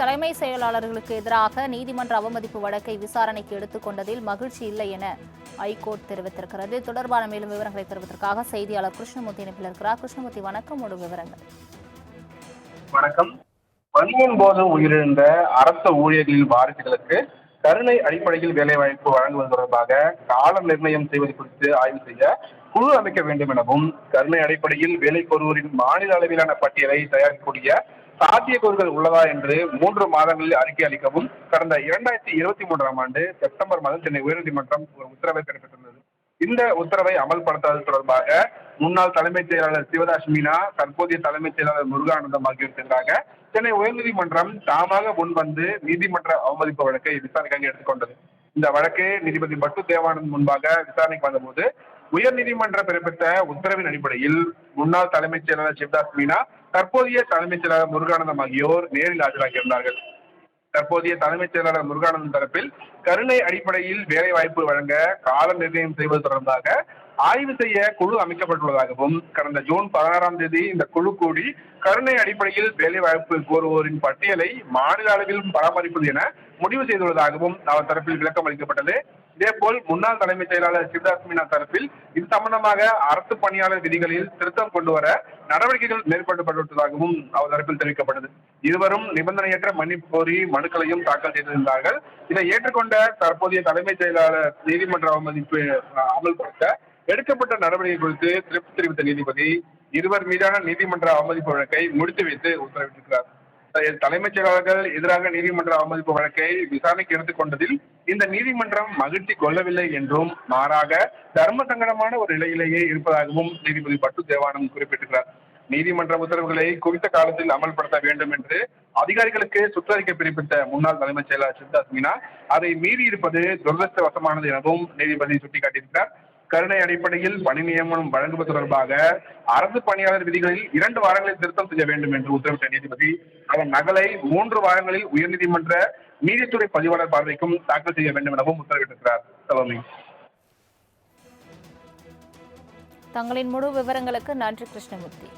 தலைமை செயலாளர்களுக்கு எதிராக நீதிமன்ற அவமதிப்பு வழக்கை விசாரணைக்கு எடுத்துக் கொண்டதில் மகிழ்ச்சி இல்லை என ஐகோர்ட் தெரிவித்திருக்கிறது. தொடர்பான மேலும் விவரங்களை தருவதற்காக செய்தியாளர் கிருஷ்ணமூர்த்தி இணைப்பில் இருக்கிறார். கிருஷ்ணமூர்த்தி வணக்கம். ஒரு விவரங்கள். வணக்கம். பணியின் போது உயிரிழந்த அரசு ஊழியர்களின் வாரிசுகளுக்கு கருணை அடிப்படையில் வேலைவாய்ப்பு வழங்குவது தொடர்பாக கால நிர்ணயம் செய்வது குறித்து ஆய்வு செய்ய குழு அமைக்க வேண்டும் எனவும் கருணை அடிப்படையில் வேலை கோருவோரின் மாநில அளவிலான பட்டியலை தயாரிக்கக்கூடிய சாத்தியக்கூறுகள் உள்ளதா என்று மூன்று மாதங்களில் அறிக்கை அளிக்கவும் கடந்த இரண்டாயிரத்தி இருபத்தி மூன்றாம் ஆண்டு செப்டம்பர் மாதம் சென்னை உயர்நீதிமன்றம் ஒரு உத்தரவை பிறப்பித்திருந்தது. இந்த உத்தரவை அமல்படுத்தாதது தொடர்பாக முன்னாள் தலைமைச் செயலாளர் சிவதாஸ் மீனா தற்போதைய தலைமைச் செயலாளர் முருகானந்தம் ஆகியோருக்கு எதிராக சென்னை உயர்நீதிமன்றம் தாமாக முன்வந்து நீதிமன்ற அவமதிப்பு வழக்கை விசாரணைக்காக எடுத்துக்கொண்டது இந்த வழக்கு நீதிபதி பட்டு தேவானந்த் முன்பாக விசாரணைக்கு வந்தபோது உயர்நீதிமன்றம் பிறப்பித்த உத்தரவின் அடிப்படையில் முன்னாள் தலைமைச் செயலாளர் சிவதாஸ் மீனா தற்போதைய தலைமைச் செயலாளர் முருகானந்தம் ஆகியோர் நேரில் ஆஜராகியிருந்தார்கள் தற்போதைய தலைமைச் செயலாளர் முருகானந்தம் தரப்பில் கருணை அடிப்படையில் வேலை வாய்ப்பு வழங்க கால நிர்ணயம் செய்வது தொடர்பாக ஆய்வு செய்ய குழு அமைக்கப்பட்டுள்ளதாகவும் கடந்த ஜூன் பதினாறாம் தேதி இந்த குழு கூடி கருணை அடிப்படையில் வேலை வாய்ப்பு கோருவோரின் பட்டியலை மாநில அளவில் பராமரிப்பது என முடிவு செய்துள்ளதாகவும் அவர் தரப்பில் விளக்கம் அளிக்கப்பட்டது. இதேபோல் முன்னாள் தலைமைச் செயலாளர் சிவதாஸ் மீனா தரப்பில் இது சம்பந்தமாக அரசு பணியாளர் விதிகளில் திருத்தம் கொண்டு வர நடவடிக்கைகள் மேற்கொள்ளப்பட்டுள்ளதாகவும் அவர் தரப்பில் தெரிவிக்கப்பட்டது. இருவரும் நிபந்தனையற்ற மன்னிப்பு கோரி மனுக்களையும் தாக்கல் செய்திருந்தார்கள். இதை ஏற்றுக்கொண்ட தற்போதைய தலைமைச் செயலாளர் நீதிமன்ற அவமதிப்பு அமல்படுத்த எடுக்கப்பட்ட நடவடிக்கை குறித்து திருப்தி தெரிவித்த நீதிபதி இருவர் மீதான நீதிமன்ற அவமதிப்பு வழக்கை முடித்து வைத்து உத்தரவிட்டிருக்கிறார். தலைமைச் செயலாளர்கள் எதிராக நீதிமன்ற அவமதிப்பு வழக்கை விசாரணைக்கு எடுத்துக்கொண்டதில் இந்த நீதிமன்றம் மகிழ்ச்சி கொள்ளவில்லை என்றும் மாறாக தர்ம சங்கடமான ஒரு நிலையிலேயே இருப்பதாகவும் நீதிபதி பட்டு தேவானம் குறிப்பிட்டுள்ளார். நீதிமன்ற உத்தரவுகளை குறித்த காலத்தில் அமல்படுத்த வேண்டும் என்று அதிகாரிகளுக்கு சுற்றறிக்கை பிறப்பித்த முன்னாள் தலைமைச் செயலாளர் சித்தாஸ் மீனா அதை மீறி இருப்பது துரதிருஷ்டவசமானது எனவும் நீதிபதி சுட்டிக்காட்டியிருக்கிறார். கருணை அடிப்படையில் பணி நியமனம் வழங்குவது தொடர்பாக அரசு பணியாளர் விதிகளில் இரண்டு வாரங்களில் திருத்தம் செய்ய வேண்டும் என்று உத்தரவிட்ட நீதிபதி அதன் நகலை மூன்று வாரங்களில் உயர்நீதிமன்ற நீதித்துறை பதிவாளர் பார்வைக்கும் தாக்கல் செய்ய வேண்டும் எனவும் உத்தரவிட்டிருக்கிறார். சலோமி தங்களின் முழு விவரங்களுக்கு நன்றி கிருஷ்ணமூர்த்தி.